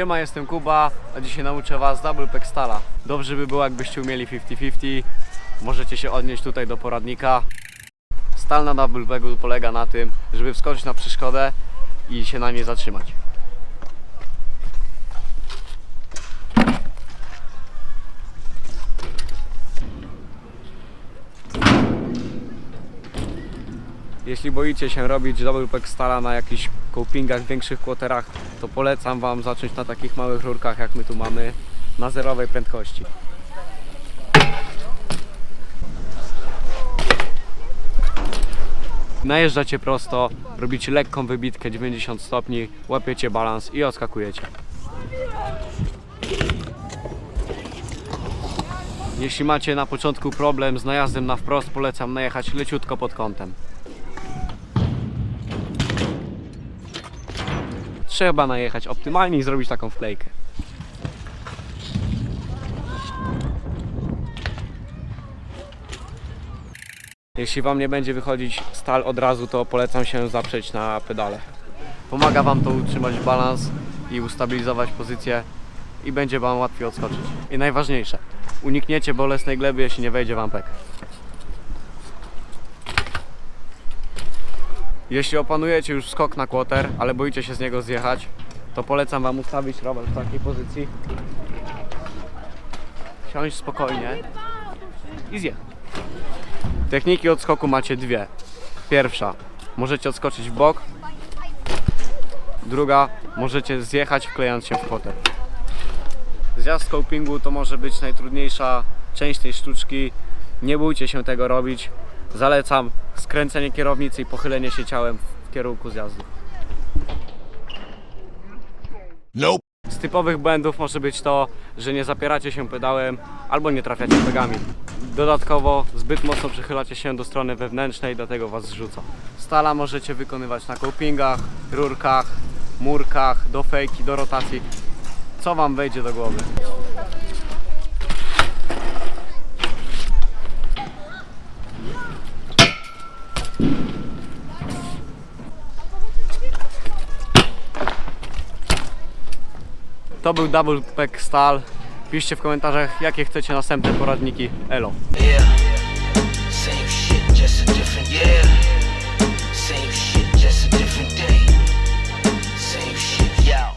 Siema, jestem Kuba, a dzisiaj nauczę Was double pack stala. Dobrze by było, jakbyście umieli 50-50. Możecie się odnieść tutaj do poradnika. Stal na double packu polega na tym, żeby wskoczyć na przeszkodę i się na niej zatrzymać. Jeśli boicie się robić double pack stala na jakichś copingach, większych kłoterach, to polecam Wam zacząć na takich małych rurkach, jak my tu mamy, na zerowej prędkości. Najeżdżacie prosto, robicie lekką wybitkę 90 stopni, łapiecie balans i odskakujecie. Jeśli macie na początku problem z najazdem na wprost, polecam najechać leciutko pod kątem. Trzeba najechać optymalnie i zrobić taką wklejkę. Jeśli Wam nie będzie wychodzić stal od razu, to polecam się zaprzeć na pedale. Pomaga Wam to utrzymać balans i ustabilizować pozycję i będzie Wam łatwiej odskoczyć. I najważniejsze, unikniecie bolesnej gleby, jeśli nie wejdzie Wam pek. Jeśli opanujecie już skok na kłoter, ale boicie się z niego zjechać, to polecam Wam ustawić rower w takiej pozycji. Siąść spokojnie i zjechać. Techniki odskoku macie dwie. Pierwsza, możecie odskoczyć w bok. Druga, możecie zjechać wklejając się w kłoter. Zjazd copingu to może być najtrudniejsza część tej sztuczki. Nie bójcie się tego robić. Zalecam skręcenie kierownicy i pochylenie się ciałem w kierunku zjazdu. Nope. Z typowych błędów może być to, że nie zapieracie się pedałem albo nie trafiacie pegami. Dodatkowo zbyt mocno przychylacie się do strony wewnętrznej, dlatego Was zrzuca. Stala możecie wykonywać na copingach, rurkach, murkach, do fejki, do rotacji. Co Wam wejdzie do głowy? To był Double Pack Stal. Piszcie w komentarzach, jakie chcecie następne poradniki. Elo. Yeah.